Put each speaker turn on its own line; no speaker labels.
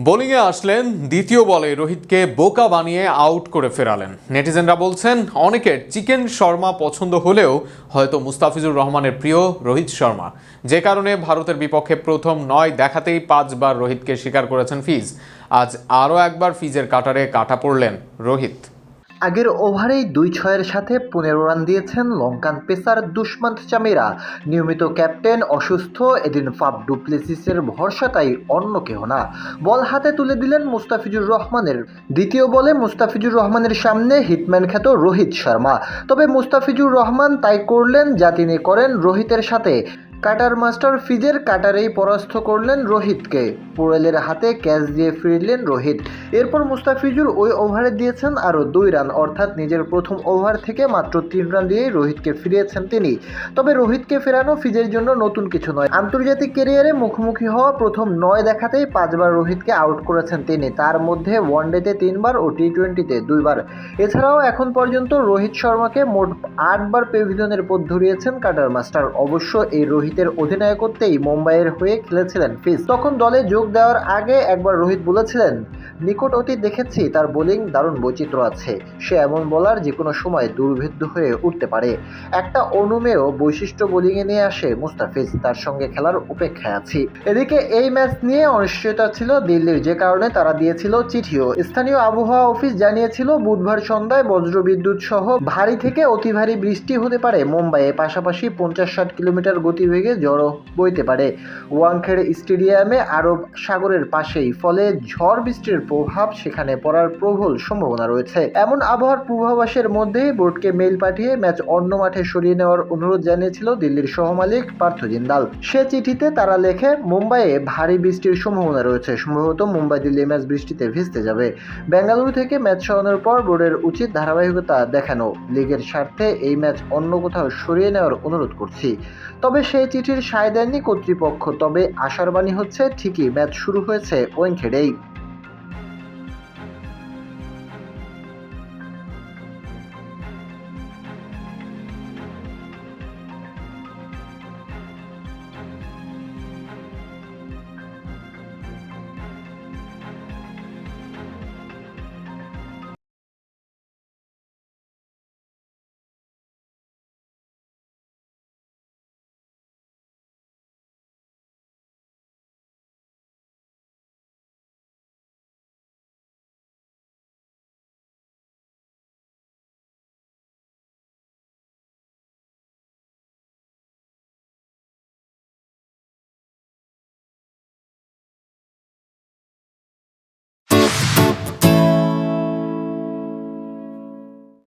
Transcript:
বোলিংয়ে আসলেন দ্বিতীয় বলে রোহিতকে বোকা বানিয়ে আউট করে ফেরালেন। নেটিজেনরা বলছেন, অনেকের চিকেন শর্মা পছন্দ হলেও হয়তো মুস্তাফিজুর রহমানের প্রিয় রোহিত শর্মা। যে কারণে ভারতের বিপক্ষে প্রথম নয় দেখাতেই পাঁচবার রোহিতকে স্বীকার করেছেন ফিজ। আজ আরও একবার ফিজের কাটারে কাটা পড়লেন রোহিত।
আগের ওভারেই দুই ছয়ের সাথে পনেরো রান দিয়েছেন লঙ্কান পেসার দুষ্মন্ত চামিরা। নিয়মিত ক্যাপ্টেন অসুস্থ, এদিন ফাফ ডুপ্লেসিসের ভরসা তাই অন্য কেহ না। বল হাতে তুলে দিলেন মুস্তাফিজুর রহমানের। দ্বিতীয় বলে মুস্তাফিজুর রহমানের সামনে হিটম্যান খ্যাত রোহিত শর্মা। তবে মুস্তাফিজুর রহমান তাই করলেন যা তিনি করেন রোহিতের সাথে। কাটার মাস্টার ফিজের কাটারেই পরাস্ত করলেন রোহিতকে। পোরেলের হাতে ক্যাচ দিয়ে ফিরলেন রোহিত। এরপর মুস্তাফিজুর ওই ওভারে দিয়েছেন আরও দুই রান, অর্থাৎ নিজের প্রথম ওভার থেকে মাত্র তিন রান দিয়েই রোহিতকে ফিরিয়েছেন তিনি। তবে রোহিতকে ফেরানো ফিজের জন্য নতুন কিছু নয়। আন্তর্জাতিক ক্যারিয়ারে মুখোমুখি হওয়া প্রথম নয় দেখাতেই পাঁচবার রোহিতকে আউট করেছেন তিনি। তার মধ্যে ওয়ানডেতে তিনবার ও টি টোয়েন্টিতে দুইবার। এছাড়াও এখন পর্যন্ত রোহিত শর্মাকে মোট আটবার পেভিলিয়নের পথ ধরিয়েছেন কাটার মাস্টার। অবশ্য এই রোহিতের অধিনায়কত্বেই মুম্বাইয়ের হয়ে খেলেছিলেন ফিজ। তখন দলে যোগ দেওয়ার আগে একবার রোহিত বলেছিলেন নিকট অতীত দেখেছি, তার বোলিং দারুণ বৈচিত্র্য আছে। সে এমন বলার যে কোনো সময় দুর্ভেদ্য হয়ে উঠতে পারে। একটা অনুমেয় বৈশিষ্ট্য বোলিংয়ে নিয়ে আসে মুস্তাফিজ, তার সঙ্গে খেলার উপেক্ষায় আছি। এদিকে এই ম্যাচ নিয়ে অনিশ্চয়তা ছিল দিল্লির, যে কারণে তারা দিয়েছিল চিঠিও। স্থানীয় আবহাওয়া অফিস জানিয়েছিল, বুধবার সন্ধ্যায় বজ্রবিদ্যুৎ সহ ভারী থেকে অতি ভারী বৃষ্টি হতে পারে। মুম্বাইয়ে পাশাপাশি পঞ্চাশ ষাট কিলোমিটার গতিবেগে জড়ো বইতে পারে। ওয়াংখেড়ে স্টেডিয়ামে আরব সাগরের পাশেই, ফলে ঝড় বৃষ্টির প্রভাব সেখানে পড়ার প্রবল সম্ভাবনা রয়েছে। এমন আবহাওয়ার পূর্বাভাসের মধ্যেই বোর্ডকে মেইল পাঠিয়ে ম্যাচ অন্য মাঠে সরিয়ে নেওয়ার অনুরোধ জানিয়েছিল দিল্লির সহমালিক পার্থ জিন্দাল। সে চিঠিতে তারা লেখে, মুম্বাইয়ে ভারী বৃষ্টির সম্ভাবনা রয়েছে। সম্ভবত মুম্বাই দিল্লি ম্যাচ বৃষ্টিতে ভিজতে যাবে। বেঙ্গালুরু থেকে ম্যাচ সরানোর পর বোর্ডের উচিত ধারাবাহিকতা দেখানো। লিগের স্বার্থে এই ম্যাচ অন্য কোথাও সরিয়ে নেওয়ার অনুরোধ করছি। তবে সেই চিঠির সায় দেননি কর্তৃপক্ষ। তবে আশার বাণী হচ্ছে, ঠিকই ম্যাচ শুরু হয়েছে ওয়েংখেড়েই